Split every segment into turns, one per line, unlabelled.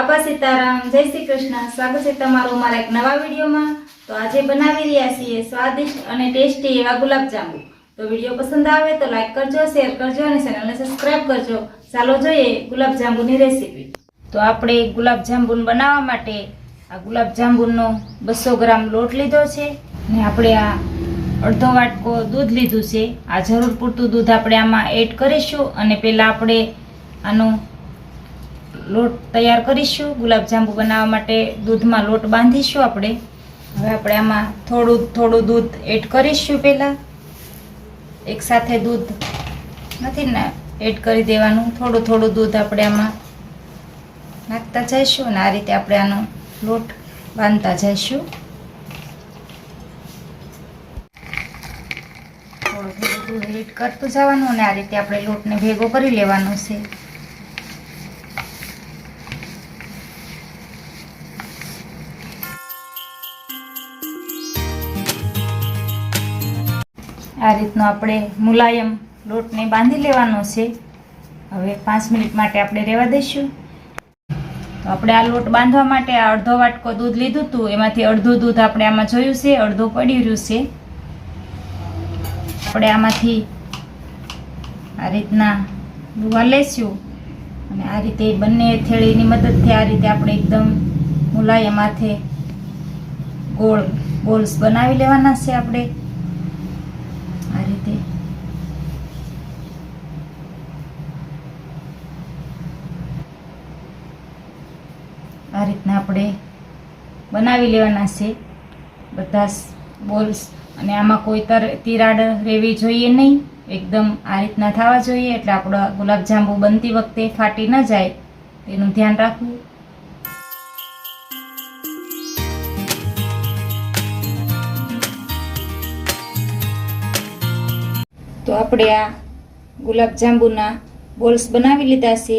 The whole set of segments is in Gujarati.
બાપા સીતારામ, જય શ્રી કૃષ્ણ. સ્વાગત છે તમારું મારા એક નવા વિડીયોમાં. તો આજે બનાવી રહ્યા છીએ સ્વાદિષ્ટ અને ટેસ્ટી એવા ગુલાબજાંબુ. તો વીડિયો પસંદ આવે તો લાઈક કરજો, શેર કરજો અને ચેનલને સબસ્ક્રાઇબ કરજો. ચાલો જોઈએ ગુલાબજાંબુની રેસીપી. તો આપણે ગુલાબજાંબુ બનાવવા માટે આ ગુલાબજાંબુનો બસો ગ્રામ લોટ લીધો છે અને આપણે આ અડધો વાટકો દૂધ લીધું છે. આ જરૂર પૂરતું દૂધ આપણે આમાં એડ કરીશું અને પહેલાં આપણે આનો લોટ તૈયાર કરીશું. ગુલાબજાંબુ બનાવવા માટે દૂધમાં લોટ બાંધીશું આપણે. હવે આપણે આમાં થોડું થોડું દૂધ એડ કરીશું પહેલાં. એકસાથે દૂધ નથી ને એડ કરી દેવાનું. થોડું થોડું દૂધ આપણે આમાં નાખતા જઈશું અને આ રીતે આપણે આનો લોટ બાંધતા જઈશું. થોડું થોડું દૂધ એડ કરતું જવાનું અને આ રીતે આપણે લોટને ભેગો કરી લેવાનો છે. આ રીતનો આપણે મુલાયમ લોટને બાંધી લેવાનો છે. હવે પાંચ મિનિટ માટે આપણે રહેવા દઈશું. તો આપણે આ લોટ બાંધવા માટે આ અડધો વાટકો દૂધ લીધું હતું. એમાંથી અડધું દૂધ આપણે આમાં જોયું છે, અડધું પડી રહ્યું છે. આપણે આમાંથી આ રીતના લુવા લેશું અને આ રીતે બંને થેળીની મદદથી આ રીતે આપણે એકદમ મુલાયમ હાથે ગોળ બોલ્સ બનાવી લેવાના છે આપણે આ રીતે આ રીતના આપણે બનાવી લેવાના છે. બધા બોલ્સ. અને આમાં કોઈ તર, તિરાડ રહેવી જોઈએ નહીં. એકદમ આ રીતના થવા જોઈએ. એટલે આપણા ગુલાબજાંબુ બનતી વખતે ફાટી ન જાય. તેનું ધ્યાન રાખવું. તો આપણે આ ગુલાબજાંબુના બોલ્સ બનાવી લીધા છે.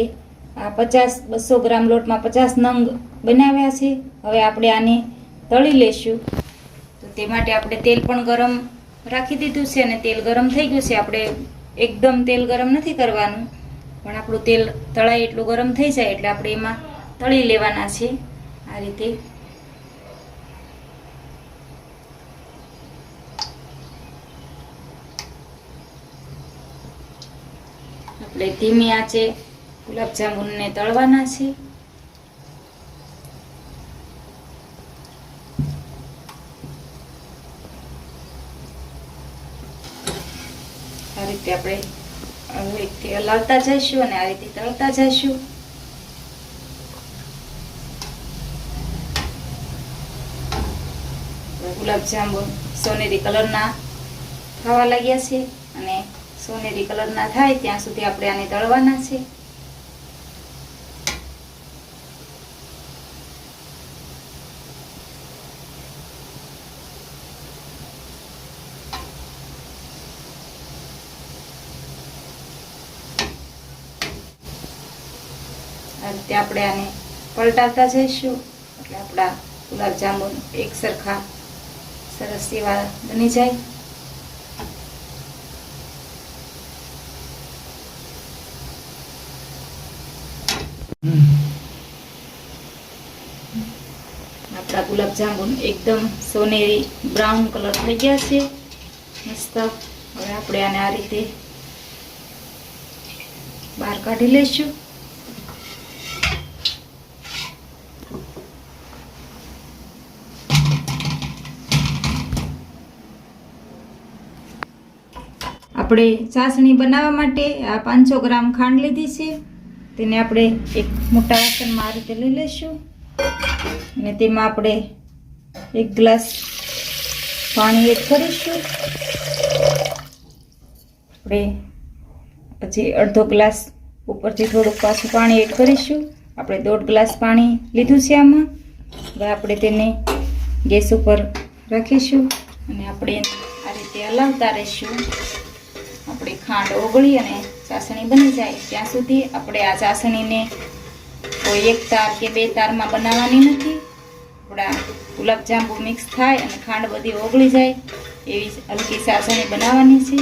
આ પચાસ, બસો ગ્રામ લોટમાં પચાસ નંગ બનાવ્યા છે. હવે આપણે આને તળી લેશું. તો તે માટે આપણે તેલ પણ ગરમ રાખી દીધું છે અને તેલ ગરમ થઈ ગયું છે. આપણે એકદમ તેલ ગરમ નથી કરવાનું. પણ આપણું તેલ તળાય એટલું ગરમ થઈ જાય એટલે આપણે એમાં તળી લેવાના છે. આ રીતે. આપણે ધીમી આંચે ગુલાબજાંબુને તળવાના છે. આ રીતે આપણે હવેથી હલાવતા જઈશું અને આ રીતે તળતા જઈશું. ગુલાબજાંબુ સોનેરી કલરના થવા લાગ્યા છે અને સોનેરી કલરના થાય ત્યાં સુધી આપણે આને તળવાના છે. આ રીતે આપણે આને પલટાવતા જઈશું. એટલે આપણા ગુલાબજાંબુ એક સરખા સરસ એવા બની જાય. આપણા ગુલાબજાંબુ એકદમ સોનેરી બ્રાઉન કલર થઈ ગયા છે. મસ્ત. હવે આપણે આને આ રીતે બહાર કાઢી લઈશું. આપણે ચાસણી બનાવવા માટે આ પાંચસો ગ્રામ ખાંડ લીધી છે. તેને આપણે એક મોટા વાસણમાં આ રીતે લઈ લઈશું. અને તેમાં આપણે એક ગ્લાસ પાણી એડ કરીશું. આપણે પછી અડધો ગ્લાસ ઉપરથી થોડુંક પાછું પાણી એડ કરીશું. આપણે દોઢ ગ્લાસ પાણી લીધું છે આમાં. હવે આપણે તેને ગેસ ઉપર રાખીશું. અને આપણે આ રીતે હલાવતા રહીશું. ખાંડ ઓગળી અને ચાસણી બની જાય. ત્યાં સુધી આપણે આ ચાસણીને કોઈ એક તાર કે બે તારમાં બનાવવાની નથી. આપણા ગુલાબજાંબુ મિક્સ થાય અને ખાંડ બધી ઓગળી જાય. એવી હલકી ચાસણી બનાવવાની છે.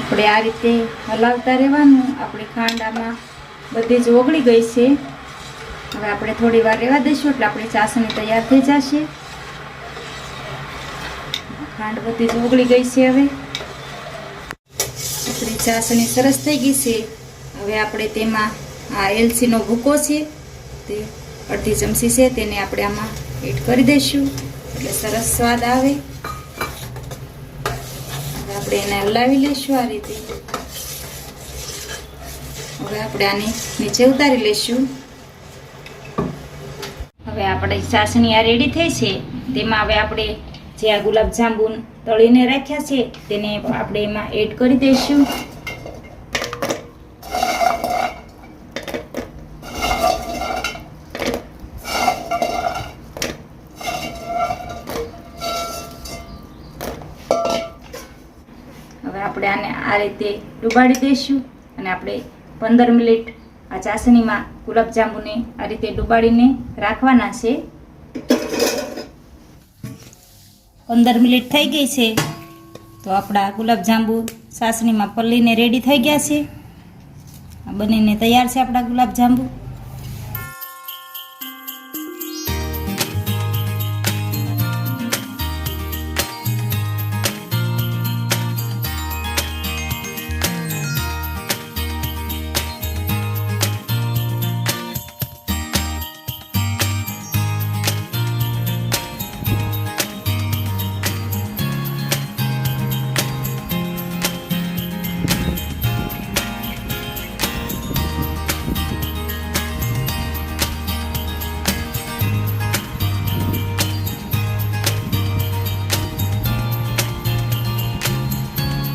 આપણે આ રીતે હલાવતા રહેવાનું. આપણી ખાંડ આમાં બધી જ ઓગળી ગઈ છે. હવે આપણે થોડી વાર રહેવા દઈશું એટલે આપણી ચાસણી તૈયાર થઈ જશે. ખાંડ બધી જ ઓગળી ગઈ છે હવે. આપણી ચાસણી સરસ થઈ ગઈ છે. હવે આપણે તેમાં આ એલચીનો ભૂકો છે, તે અડધી ચમચી છે, તેને આપણે આમાં એડ કરી દઈશું. એટલે સરસ સ્વાદ આવે. આપણે એને હલાવી લઈશું આ રીતે. હવે આપણે આને નીચે ઉતારી લઈશું. હવે આપણે ચાસણી આ રેડી થઈ છે. તેમાં હવે આપણે જે આ ગુલાબ જાંબુ તળીને રાખ્યા છે, તેને આપણે એમાં એડ કરી દઈશું. હવે આપણે આને આ રીતે ડુબાડી દઈશું અને આપણે પંદર મિનિટ આ ચાસણીમાં ગુલાબજાંબુને આ રીતે ડુબાડીને રાખવાના છે. પંદર મિનિટ થઈ ગઈ છે. તો આપણા ગુલાબજાંબુ સાસણીમાં પલ્લીને રેડી થઈ ગયા છે. આ બનીને તૈયાર છે આપણા ગુલાબજાંબુ